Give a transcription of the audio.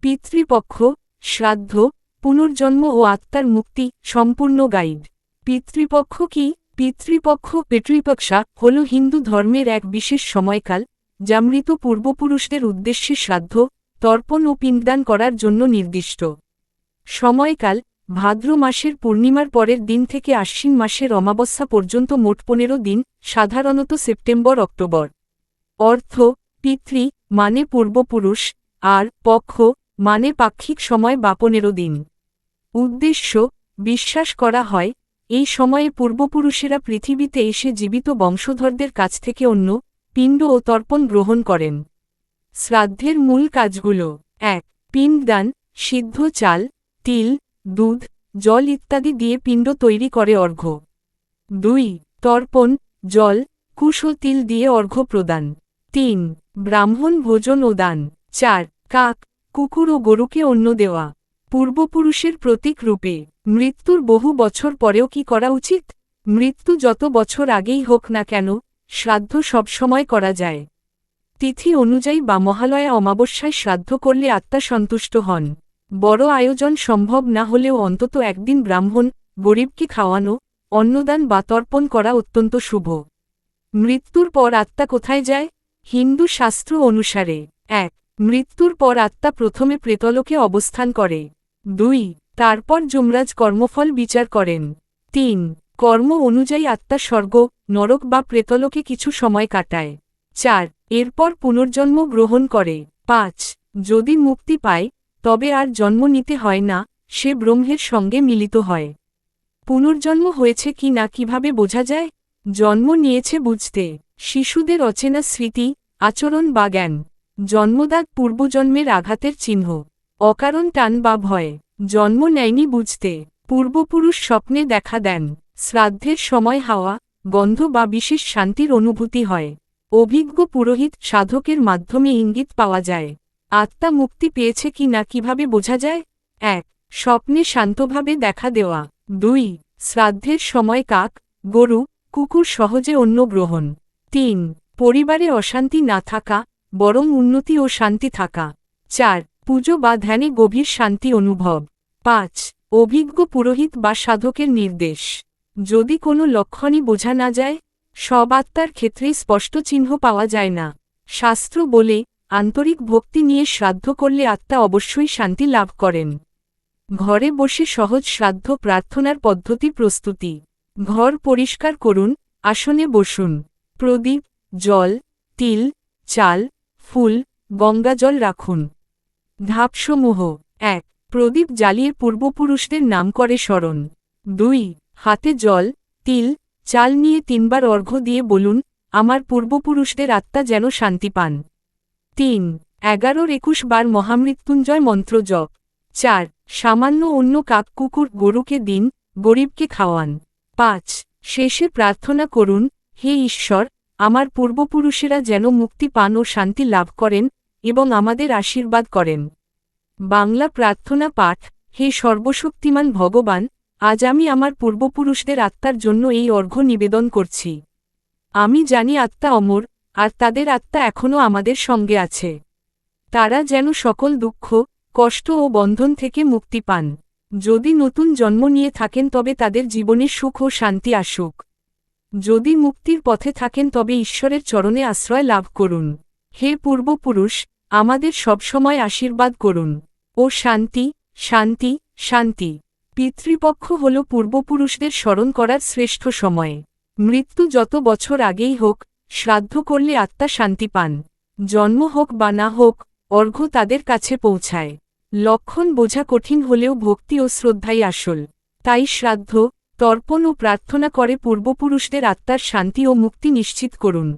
পিতৃপক্ষ, শ্রাদ্ধ, পুনর্জন্ম ও আত্মার মুক্তি, সম্পূর্ণ গাইড। পিতৃপক্ষ কি? পিতৃপক্ষ পেট্রিপক্ষা হল হিন্দু ধর্মের এক বিশেষ সময়কাল, যা মৃত পূর্বপুরুষদের উদ্দেশ্যে শ্রাদ্ধ, তর্পণ ও পিণ্ডদান করার জন্য নির্দিষ্ট। সময়কাল, ভাদ্র মাসের পূর্ণিমার পরের দিন থেকে আশ্বিন মাসের অমাবস্যা পর্যন্ত মোট পনেরো দিন, সাধারণত সেপ্টেম্বর, অক্টোবর। অর্থ, পিতৃ মানে পূর্বপুরুষ, আর, পক্ষ মানে পাক্ষিক সময় বা পনেরো দিন। উদ্দেশ্য, বিশ্বাস করা হয়, এই সময়ে পূর্বপুরুষেরা পৃথিবীতে এসে জীবিত বংশধরদের কাছ থেকে অন্য পিণ্ড ও তর্পণ গ্রহণ করেন। শ্রাদ্ধের মূল কাজগুলো, এক, পিণ্ডদান, সিদ্ধ চাল, তিল, দুধ, জল ইত্যাদি দিয়ে পিণ্ড তৈরি করে অর্ঘ্য। দুই, তর্পণ, জল, কুশ ও তিল দিয়ে অর্ঘ্য প্রদান। তিন, ব্রাহ্মণ ভোজন ও দান। চার, কাক কুকুর ও গরুকে অন্য দেওয়া। পূর্বপুরুষের প্রতীক রূপে, মৃত্যুর বহু বছর পরেও কি করা উচিত? মৃত্যু যত বছর আগেই হোক না কেন, শ্রাদ্ধ সবসময় করা যায়। তিথি অনুযায়ী বা মহালয়া অমাবস্যায় শ্রাদ্ধ করলে আত্মা সন্তুষ্ট হন। বড় আয়োজন সম্ভব না হলেও অন্তত একদিন ব্রাহ্মণ, গরিবকে খাওয়ানো, অন্নদান বা তর্পণ করা অত্যন্ত শুভ। মৃত্যুর পর আত্মা কোথায় যায়? হিন্দু শাস্ত্র অনুসারে। এক মৃত্যুর পর আত্মা প্রথমে প্রেতলোকে অবস্থান করে। দুই, তারপর যমরাজ কর্মফল বিচার করেন। তিন, কর্ম অনুযায়ী আত্মা স্বর্গ, নরক বা প্রেতলোকে কিছু সময় কাটায়। চার, এরপর পুনর্জন্ম গ্রহণ করে। পাঁচ, যদি মুক্তি পায়, তবে আর জন্ম নিতে হয় না, সে ব্রহ্মের সঙ্গে মিলিত হয়। পুনর্জন্ম হয়েছে কি না কীভাবে বোঝা যায়? জন্ম নিয়েছে বুঝতে। শিশুদের অচেনা স্মৃতি, আচরণ বা জ্ঞান। জন্মদাগ পূর্বজন্মের আঘাতের চিহ্ন। অকারণ টান বা ভয়। জন্ম নেয়নি বুঝতে। পূর্বপুরুষ স্বপ্নে দেখা দেন। শ্রাদ্ধের সময় হাওয়া, গন্ধ বা বিশেষ শান্তির অনুভূতি হয়। অভিজ্ঞ পুরোহিত সাধকের মাধ্যমে ইঙ্গিত পাওয়া যায়। আত্মা মুক্তি পেয়েছে কি না কীভাবে বোঝা যায়? এক, স্বপ্নে শান্তভাবে দেখা দেওয়া। দুই, শ্রাদ্ধের সময় কাক, গরু, কুকুর সহজে অন্য গ্রহণ। তিন, পরিবারে অশান্তি না থাকা বরং উন্নতি ও শান্তি থাকা। চার, পুজো বা ধ্যানে গভীর শান্তি অনুভব। পাঁচ, অভিজ্ঞ পুরোহিত বা সাধকের নির্দেশ। যদি কোনো লক্ষণই বোঝা না যায়, সব আত্মার ক্ষেত্রেই স্পষ্ট চিহ্ন পাওয়া যায় না। শাস্ত্র বলে, আন্তরিক ভক্তি নিয়ে শ্রাদ্ধ করলে আত্মা অবশ্যই শান্তি লাভ করেন। ঘরে বসে সহজ শ্রাদ্ধ প্রার্থনার পদ্ধতি প্রস্তুতি। ঘর পরিষ্কার করুন, আসনে বসুন। প্রদীপ, জল, তিল, চাল ফুল গঙ্গাজল রাখুন। ধাপসমূহ, এক, প্রদীপ জ্বালিয়ে পূর্বপুরুষদের নাম করে স্মরণ। দুই, হাতে জল, তিল, চাল নিয়ে তিনবার অর্ঘ্য দিয়ে বলুন, আমার পূর্বপুরুষদের আত্মা যেন শান্তি পান। তিন, এগারোর একুশ বার মহামৃত্যুঞ্জয় মন্ত্র জপ। চার, সামান্য অন্য কাক কুকুর গরুকে দিন, গরিবকে খাওয়ান। পাঁচ, শেষে প্রার্থনা করুন, হে ঈশ্বর আমার পূর্বপুরুষেরা যেন মুক্তি পান ও শান্তি লাভ করেন এবং আমাদের আশীর্বাদ করেন। বাংলা প্রার্থনা পাঠ, হে সর্বশক্তিমান ভগবান, আজ আমি আমার পূর্বপুরুষদের আত্মার জন্য এই অর্ঘ্য নিবেদন করছি। আমি জানি আত্মা অমর, আর তাদের আত্মা এখনও আমাদের সঙ্গে আছে। তারা যেন সকল দুঃখ, কষ্ট ও বন্ধন থেকে মুক্তি পান। যদি নতুন জন্ম নিয়ে থাকেন তবে তাদের জীবনে সুখ ও শান্তি আসুক। যদি মুক্তির পথে থাকেন তবে ঈশ্বরের চরণে আশ্রয় লাভ করুন। হে পূর্বপুরুষ, আমাদের সবসময় আশীর্বাদ করুন। ও শান্তি শান্তি শান্তি। পিতৃপক্ষ হল পূর্বপুরুষদের স্মরণ করার শ্রেষ্ঠ সময়। মৃত্যু যত বছর আগেই হোক, শ্রাদ্ধ করলে আত্মা শান্তি পান। জন্ম হোক বা না হোক অর্ঘ্য তাদের কাছে পৌঁছায়। লক্ষণ বোঝা কঠিন হলেও ভক্তি ও শ্রদ্ধাই আসল। তাই শ্রাদ্ধ তর্পণ ও প্রার্থনা করে পূর্বপুরুষদের আত্মার শান্তি ও মুক্তি নিশ্চিত করুন।